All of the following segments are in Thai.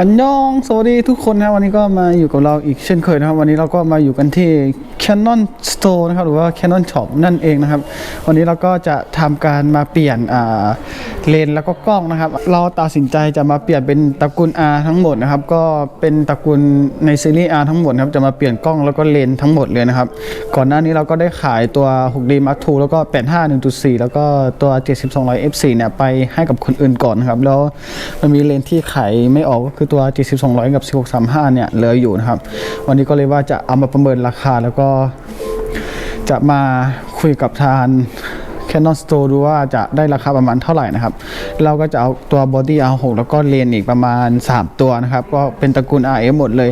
อันยองสวัสดีทุกคนนะวันนี้ก็มาอยู่กับเราอีกเช่นเคยนะครับวันนี้เราก็มาอยู่กันที่ Canon Store นะครับหรือว่า Canon Shop นั่นเองนะครับ วันนี้เราก็จะทำการมาเปลี่ยนเลนแล้วก็กล้องนะครับ เราตัดสินใจจะมาเปลี่ยนเป็นตระกูล R ทั้งหมดนะครับ ก็เป็นตระกูลในซีรีส์ R ทั้งหมดครับจะมาเปลี่ยนกล้องแล้วก็เลนทั้งหมดเลยนะครับ ก่อนหน้านี้เราก็ได้ขายตัว 6D Mark II แล้วก็ 85 1.4 แล้วก็ตัว 7200 f4 เนี่ยไปให้กับคนอื่นก่อนนะครับแล้วมันมีเลนที่ขายไม่ออกก็คือตัว7200 กับ 16 35 เนี่ยเหลืออยู่นะครับ วันนี้ก็เลยว่าจะเอามาประเมินราคาแล้วก็จะมาคุยกับทาง Canon Store ดูว่าจะได้ราคาประมาณเท่าไหร่นะครับ เราก็จะเอาตัว Body R6 แล้วก็เลนส์อีกประมาณ 3 ตัวนะครับ ก็เป็นตระกูล RF หมดเลย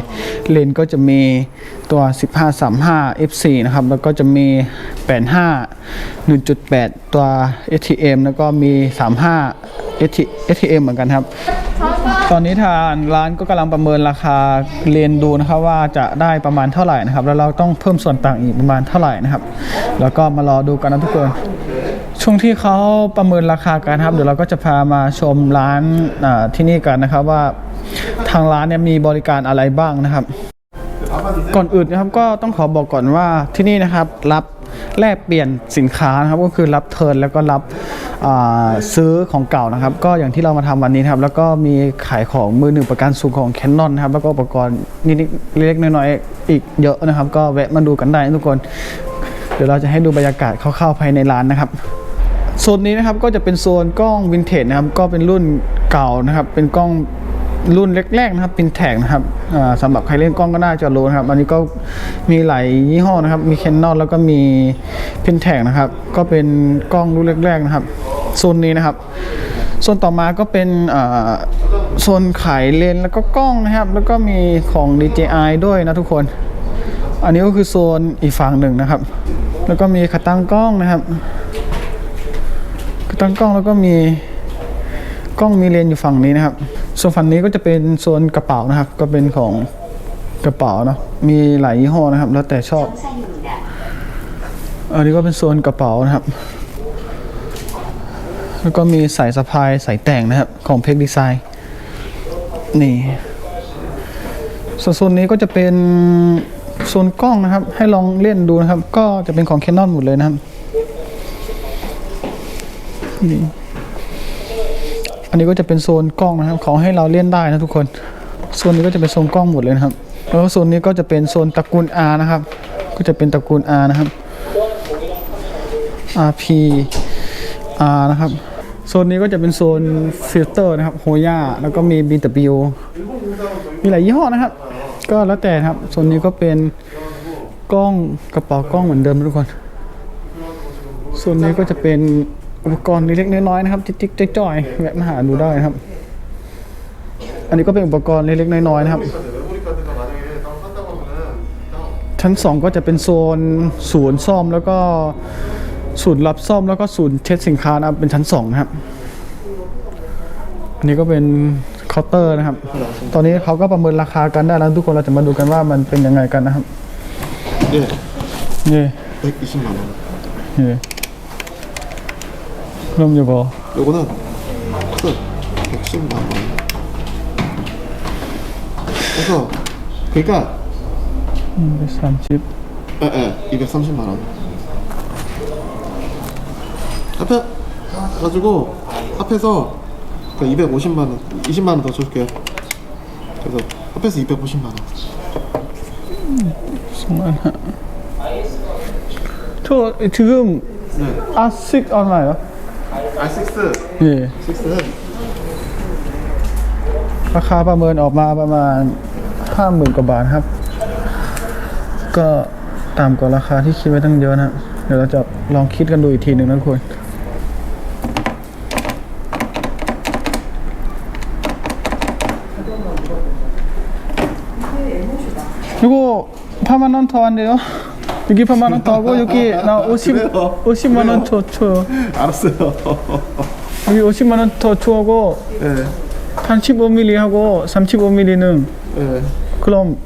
เลนส์ก็จะมีตัว 1535 f4 นะครับ แล้วก็จะมี 85 1.8 ตัว ATM แล้วก็มี 35 ATM เหมือนกันครับ ตอนนี้ทางร้านก็กำลังประเมินราคาเรียนดูนะครับว่าจะได้ประมาณเท่าไหร่นะครับ แล้วเราต้องเพิ่มส่วนต่างอีกประมาณเท่าไหร่นะครับ แล้วก็มารอดูกันนะทุกคนช่วงที่เขาประเมินราคากันครับ เดี๋ยวเราก็จะพามาชมร้านที่นี่กันนะครับว่าทางร้านเนี่ยมีบริการอะไรบ้างนะครับ ก่อนอื่นนะครับก็ต้องขอบอกก่อนว่าที่นี่นะครับรับแลกเปลี่ยนสินค้านะครับก็คือรับเทิร์นแล้วก็รับ ซื้อของเก่านะครับ ก็อย่างที่เรามาทำวันนี้ครับ แล้วก็มีขายของมือหนึ่งประกันสุขของ Canon นะครับ แล้วก็อุปกรณ์นิดๆเล็กๆน้อยๆอีกเยอะนะครับ ก็แวะมาดูกันได้ทุกคน เดี๋ยวเราจะให้ดูบรรยากาศคร่าวๆภายในร้านนะครับโซนนี้นะครับก็จะเป็นโซนกล้องวินเทจนะครับ ก็เป็นรุ่นเก่านะครับ เป็นกล้องรุ่นแรกๆนะครับเป็นแท็กนะครับอ่าสำหรับใครเล่นกล้องก็น่าจะรู้นะครับ อันนี้ก็มีหลายยี่ห้อนะครับ มี Canon แล้วก็มีพินแท็กนะครับ ก็เป็นกล้องรุ่นแรกๆนะครับ โซนนี้นะครับโซนต่อมาก็เป็นอ่าโซนขายเลนส์แล้วก็กล้องนะครับ แล้วก็มีของ DJI ด้วยนะทุกคน อันนี้ก็คือโซนอีกฝั่งหนึ่งนะครับ แล้วก็มีขาตั้งกล้องนะครับตั้งกล้องแล้วก็มีกล้องมีเลนส์อยู่ฝั่งนี้นะครับส่วนฝั่งนี้ก็จะเป็นโซนกระเป๋านะครับ ก็เป็นของกระเป๋าเนาะมีหลายยี่ห้อนะครับ แล้วแต่ชอบอันนี้ก็เป็นโซนกระเป๋านะครับ แล้วก็มีสายสะพายสายแต่งนะครับ ของเพกดีไซน์ นี่ส่วนโซนนี้ก็จะเป็นโซนกล้องนะครับ ให้ลองเล่นดูนะครับ ก็จะเป็นของ Canon หมดเลยนะครับนี่อันนี้ก็จะเป็นโซนกล้องนะครับขอให้เราเล่นได้นะทุกคนโซนนี้ก็จะเป็นโซนกล้องหมดเลยนะครับ แล้วโซนนี้ก็จะเป็นโซนตระกูล R นะครับ ก็จะเป็นตระกูล R นะครับ RP R นะครับ โซนนี้ก็จะเป็นโซนฟิลเตอร์นะครับโฮย่าแล้วก็มี BW มีหลายยี่ห้อนะครับ ก็แล้วแต่ครับโซนนี้ก็เป็นกล้องกระเป๋ากล้องเหมือนเดิมทุกคนส่วนนี้ก็จะเป็นอุปกรณ์เล็กๆน้อยๆนะครับจิ๊กๆจ้อยๆแวะมาหาดูได้ครับ อันนี้ก็เป็นอุปกรณ์เล็กๆน้อยๆนะครับ ชั้นสองก็จะเป็นโซนศูนย์ซ่อมแล้วก็ ศูนย์รับซ่อมแล้วก็ศูนย์เช็ดสินค้านะครับเป็นชั้นสองนะครับ อันนี้ก็เป็นเคาน์เตอร์นะครับ ตอนนี้เขาก็ประเมินราคากันได้แล้วทุกคนเราจะมาดูกันว่ามันเป็นยังไงกันนะครับ 예, นี่ 120만 원. 예. 그럼 이거 요거는 크 110만 원. 그래서 그러니까 230 예, 예, 230만 원. 합해 가지고 합해서 그 250만 원, 20만 원 더 줄게요. 그래서 합해서 250만 원. 저 지금 네. 아식 얼마예요? R6, 예. 6는 ราคาประเมินออกมาประมาณ 50,000กว่าบาทครับ ก็ต่ำกว่าราคาที่คิดไว้ตั้งเยอะนะ เดี๋ยวเราจะลองคิดกันดูอีกทีหนึ่งนะทุกคน 이거 8만 원 더 한대요. 여기 8만 원 더 하고 여기 나 50, 그래요? 50만 원 더 줘요. 알았어요. 여기 50만 원 더 줘하고 예, 한 15mm 하고 35mm는 예. 그럼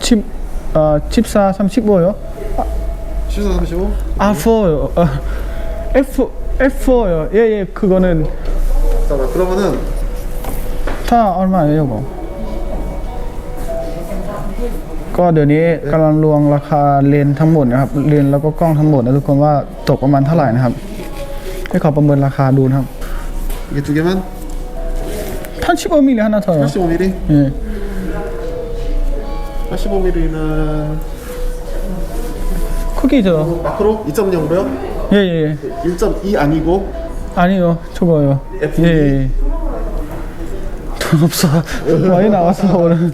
칩, 아, 칩사 35요? 시사 35? 아, 4요. 아, F, F4요. 예, 예, 그거는 잠깐만, 그러면은 다 얼마예요, 이거? ก็เดี๋ยวนี้กำลังรวงราคาเลนส์ทั้งหมดนะครับเลนส์แล้วก็กล้องทั้งหมดนะทุกคนว่าตกประมาณเท่าไหร่นะครับ ให้ขอประเมินราคาดูนะครับ 이게 두 개만 ท่านชิบะมิลลิ하나 더요 85mm. 예. 85mm는 크기죠 마크로 2.0로요? 예예 예. 1.2 아니고 아니요 저거요 F2? 예, 예. 돈 없어 많이 나왔어 오늘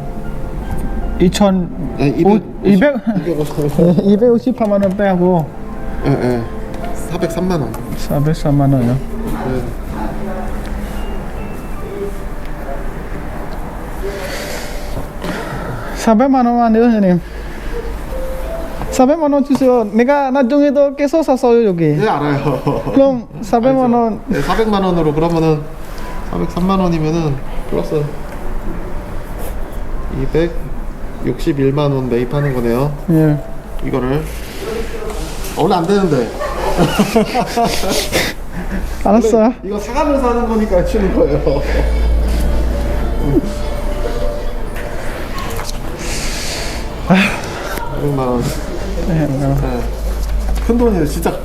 2천 200 250만 원 빼고 예, 예. 403만 원. 403만 원요. 예. 사백만 원만 해요 형님 사백만 원 주세요 내가 나중에도 계속 사서 여기 네, 알아요. 그럼 사백만 원 네, 400만 원으로 그러면은 403만 원이면은 플러스 200 261만 원 매입하는 거네요. 예. 이거를 원래 안 되는데 알았어 이거 사가면서 하는 거니까 주는 거예요. 500만 원. 네, 어, 네. 큰 돈이에요. 진짜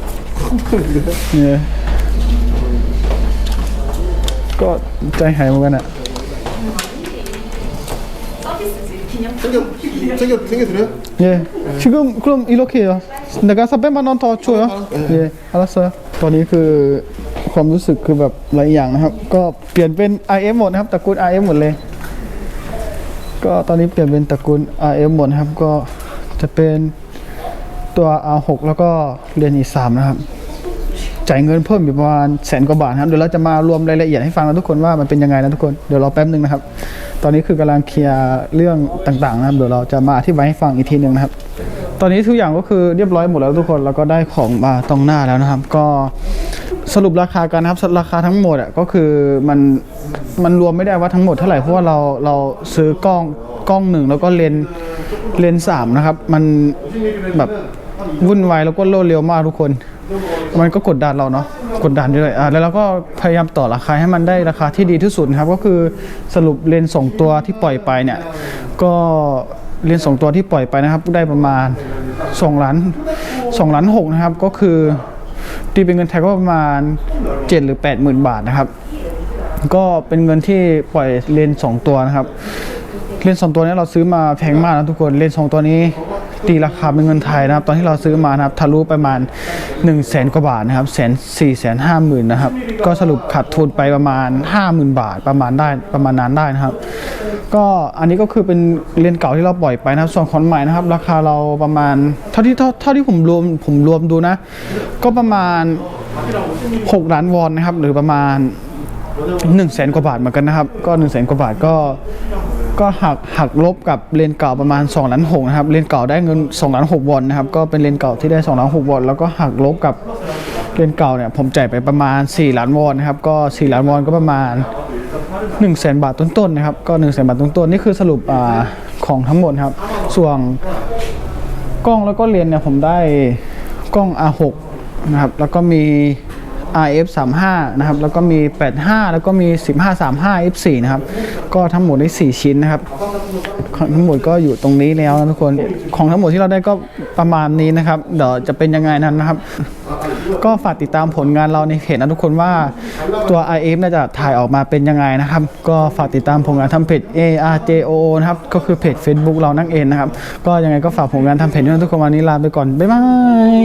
큰 돈이에요. เนี่ยก็ใจหายเหมือนกันอะ 챙겨 챙겨 챙겨 드려요? 예. 지금 그럼 이렇게 해요. 내가 400만 원 더 줘요. 예, 알았어요. ตอนนี้คือความรู้สึกคือแบบหลายอย่างนะครับ ก็เปลี่ยนเป็น IF หมดนะครับตระกูล IF หมดเลย ก็ตอนนี้เปลี่ยนเป็นตระกูล IF หมดนะครับ ก็จะเป็นตัว R6 แล้วก็เรียนอีสามนะครับ จ่ายเงินเพิ่มอยู่ประมาณแสนกว่าบาทนะครับเดี๋ยวเราจะมารวมรายละเอียดให้ฟังนะทุกคนว่ามันเป็นยังไงนะทุกคนเดี๋ยวรอแป๊บหนึ่งนะครับ ตอนนี้คือกำลังเคลียร์เรื่องต่างๆนะครับเดี๋ยวเราจะมาอธิบายให้ฟังอีกทีหนึ่งนะครับ ตอนนี้ทุกอย่างก็คือเรียบร้อยหมดแล้วทุกคนแล้วก็ได้ของมาตรงหน้าแล้วนะครับ ก็สรุปราคากันนะครับราคาทั้งหมดอะก็คือมันมันรวมไม่ได้ว่าทั้งหมดเท่าไหร่เพราะว่าเราเราซื้อกล้องกล้องหนึ่งแล้วก็เลนเลนส์สามนะครับ มันแบบวุ่นวายแล้วก็โลดเร็วมากทุกคน มันก็กดดันเราเนาะกดดันด้วยอ่าแล้วเราก็พยายามต่อราคาให้มันได้ราคาที่ดีที่สุดนะครับ ก็คือสรุปเลนส์สองตัวที่ปล่อยไปเนี่ย ก็เลนส์สองตัวที่ปล่อยไปนะครับ ได้ประมาณ2ล้าน2ล้านหกนะครับ ก็คือตีเป็นเงินไทยก็ประมาณ 7 หรือ8หมื่นบาทนะครับ ก็เป็นเงินที่ปล่อยเลนส์สองตัวนะครับ เลนส์สองตัวนี้เราซื้อมาแพงมากนะทุกคนเลนส์สองตัวนี้ ตีราคาเป็นเงินไทยนะครับ ตอนที่เราซื้อมานะครับทะลุประมาณ1นึ่งแสนกว่าบาทนะครับแสนสี่แสนห้าหมื่นนะครับ ก็สรุปขาดทุนไปประมาณ 5 0,000 บาทประมาณได้ประมาณนั้นได้นะครับ ก็อันนี้ก็คือเป็นเลนส์เก่าที่เราปล่อยไปนะครับ ส่วนของใหม่นะครับ ราคาเราประมาณเท่าที่เท่าเท่าที่ผมรวมผมรวมดูนะ ก็ประมาณ 6 ล้านวอนนะครับ หรือประมาณ1นึ่งแสนกว่าบาทเหมือนกันนะครับ ก็1นึ่งแสนกว่าบาทก็ ก็หักหักลบกับเลนเก่าประมาณ2ล้านหกนะครับเลนเก่าได้เงิน2ล้านหกวอนนะครับก็เป็นเลนเก่าที่ได้2ล้านหกวอนแล้วก็หักลบกับเลนเก่าเนี่ยผมจ่ายไปประมาณ 4 ล้านวอนนะครับก็ 4 ล้านวอนก็ประมาณ1นึ่งแสนบาทต้นๆนะครับก็1นึ่งแสนบาทต้นๆนี่คือสรุปอ่าของทั้งหมดครับ ส่วนกล้องแล้วก็เลนเนี่ยผมได้กล้อง R6 นะครับแล้วก็มี RF 35นะครับแล้วก็มี 85 แล้วก็มี 15 35 F4 นะครับก็ทั้งหมดได้4ชิ้นนะครับทั้งหมดก็อยู่ตรงนี้แล้วนะทุกคนของทั้งหมดที่เราได้ก็ประมาณนี้นะครับเดี๋ยวจะเป็นยังไงนั้นนะครับ ก็ฝากติดตามผลงานเราในเพจนะทุกคนว่าตัว IF น่าจะถ่ายออกมาเป็นยังไงนะครับ ก็ฝากติดตามผลงานทำเพจ ARJO นะครับก็คือเพจ Facebook เรานั่งเองนะครับ ก็ยังไงก็ฝากผลงานทำเพจด้วยนทุกคนวันนี้ลาไปก่อนบ๊ายบาย